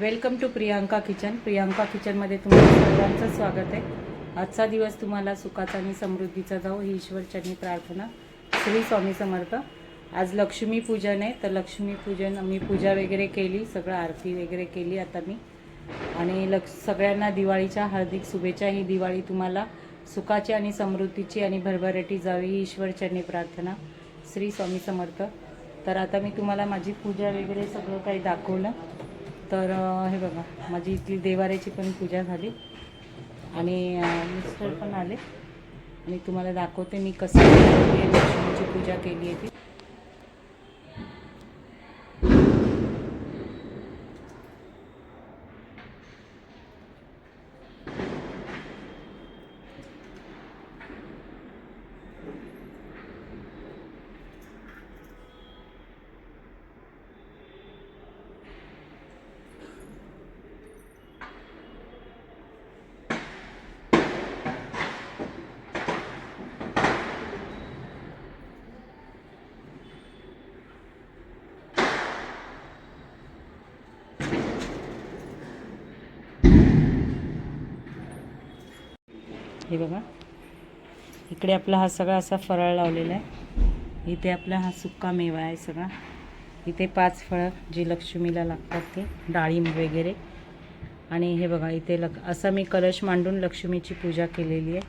Welcome to Priyanka kitchen Priyanka किचनमध्ये तुम्हाला सर्वांचं स्वागत आहे. आजचा दिवस तुम्हाला सुखाचा आणि समृद्धीचा जाऊ ही ईश्वरचरणी प्रार्थना. श्री स्वामी समर्थ. आज लक्ष्मी पूजन आहे तर लक्ष्मी पूजन मी पूजा वगैरे केली सगळं आरती वगैरे केली आता मी. आणि लक्ष सगळ्यांना दिवाळीच्या हार्दिक शुभेच्छा. ही दिवाळी तुम्हाला सुखाची आणि समृद्धीची आणि भरभराटी जावी ही ईश्वरचरणी प्रार्थना. श्री स्वामी समर्थ. तर आता मी तुम्हाला माझी पूजा वगैरे सगळं काही दाखवलं. तर हे बघा माझी इथली देवाऱ्याची पण पूजा झाली. आणि मिस्टर पण आले. आणि तुम्हाला दाखवते मी कसं लक्ष्मीची पूजा केली आहे ती. हे बघा. इकडे आपला हा सगळा असा फराळ लावलेला आहे. इथे आपला हा सुक्का मेवा आहे सगळा. इथे पाच फळं जी लक्ष्मीला लागतात ते डाळिंब वगैरे. आणि हे बघा इथे लक असा मी कलश मांडून लक्ष्मीची पूजा केलेली आहे.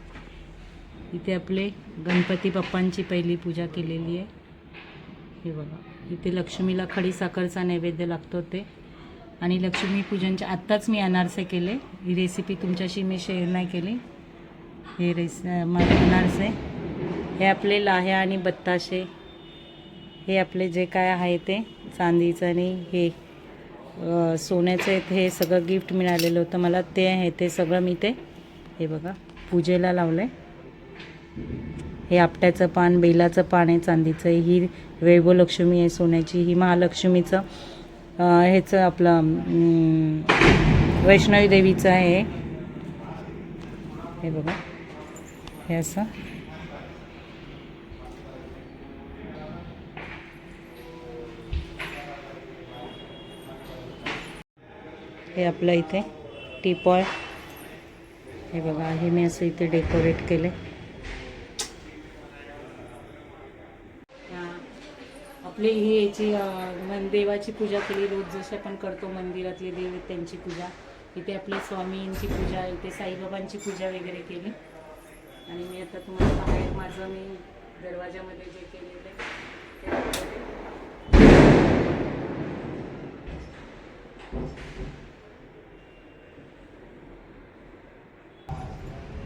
इथे आपले गणपती बाप्पांची पहिली पूजा केलेली आहे. हे बघा इथे लक्ष्मीला खडी साखरचा नैवेद्य लागतो ते. आणि लक्ष्मी पूजनच्या आत्ताच मी अनारसे केले. ही रेसिपी तुमच्याशी मी शेअर नाही केली. हे रेस माझे अनारसे हे आपले लाह्या आणि बत्ताशे. हे आपले जे काय आहे ते चांदीचं आणि हे सोन्याचे सोन्याचं हे सगळं गिफ्ट मिळालेलं होतं. मला ते आहे ते सगळं मी ते हे बघा पूजेला लावलं आहे हे आपट्याचं पान बेलाचं पान आहे चांदीचं ही वैभवलक्ष्मी आहे सोन्याची. ही महालक्ष्मीचं ह्याचं आपलं वैष्णवी देवीचं आहे. हे बघा. हे असं. हे आपलं इथे टीपॉय. हे बघा हे मी असं इथे डेकोरेट केले आपली ही याची मन देवाची पूजा केली. रोज जशी आपण करतो मंदिरातले देव त्यांची पूजा. इथे आपले स्वामींची पूजा इथे साईबाबांची पूजा वगैरे केली. आणि मी आता तुम्हाला बाहेर माझं मी दरवाजामध्ये जे केलेलं आहे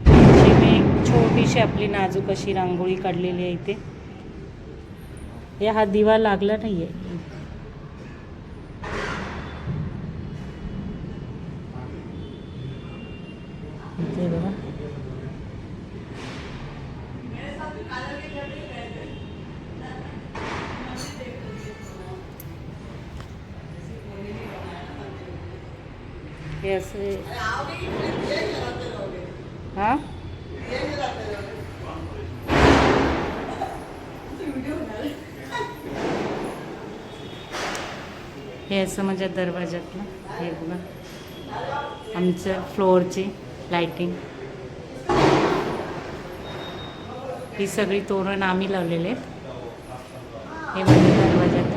ते मी एक छोटीशी आपली नाजूक अशी रांगोळी काढलेली आहे इथे. या हा दिवा लागला नाही आहे बघा हे असे हां? हे असं म्हणजे माझ्या दरवाजातलं हे बघा. आमच्या फ्लोअरची लाईटिंग ही सगळी तोरण आम्ही लावलेले आहेत. हे माझ्या दरवाज्यात.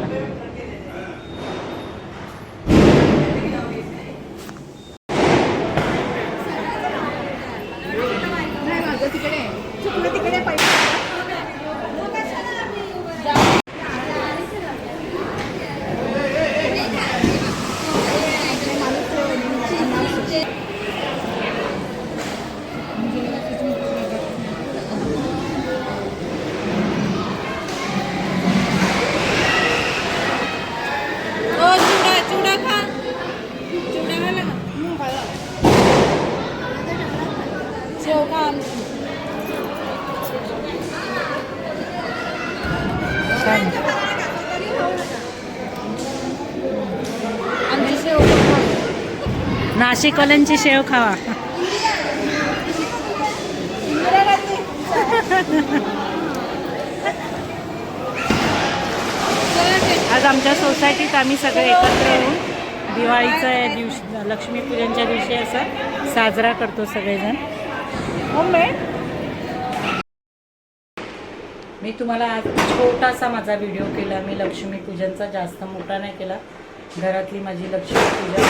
चुडा चुडा खा चुडा खाला का शेव छान नाशिकवाल्यांची शेव खावा. आज आमच्या सोसायटीत आम्ही सगळे एकत्र येऊन दिवाळीचा दिवशी लक्ष्मीपूजनच्या दिवशी असा साजरा करतो सगळेजण. मी तुम्हाला आज छोटासा माझा व्हिडिओ केला. मी लक्ष्मीपूजनचा जास्त मोठा नाही केला. घरातली माझी लक्ष्मी पूजा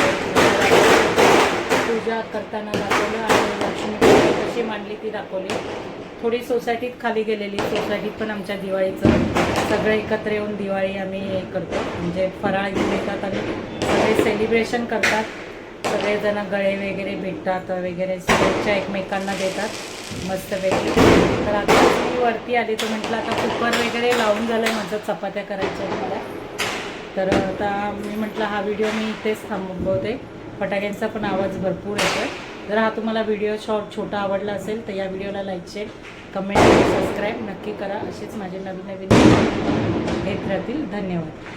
पूजा करताना दाखवलं आणि लक्ष्मी पूजा कशी मांडली ती दाखवली. थोडी सोसायटीत खाली गेलेली. सोसायटीत पण आमच्या दिवाळीचं सगळं एकत्र येऊन दिवाळी आम्ही हे करतो. म्हणजे फराळ घेऊन येतात आणि सगळे सेलिब्रेशन करतात. सगळेजण गळे वगैरे भेटतात वगैरे शुभेच्छा एकमेकांना देतात. मस्तपैकी तर आता मी वरती आली तर म्हटलं आता कुकर वगैरे लावून झालं आहे माझं चपात्या करायच्या आहेत मला. तर आता मी म्हटलं हा व्हिडिओ मी इथेच थांबवते. फटाक्यांचा पण आवाज भरपूर येतो जर हा तुम्हाला व्हिडिओ शॉर्ट छोटा आवडला असेल तर या व्हिडिओला लाईक शेअर कमेंट आणि सबस्क्राईब नक्की करा. असेच माझे नवीन नवीन येत राहतील धन्यवाद.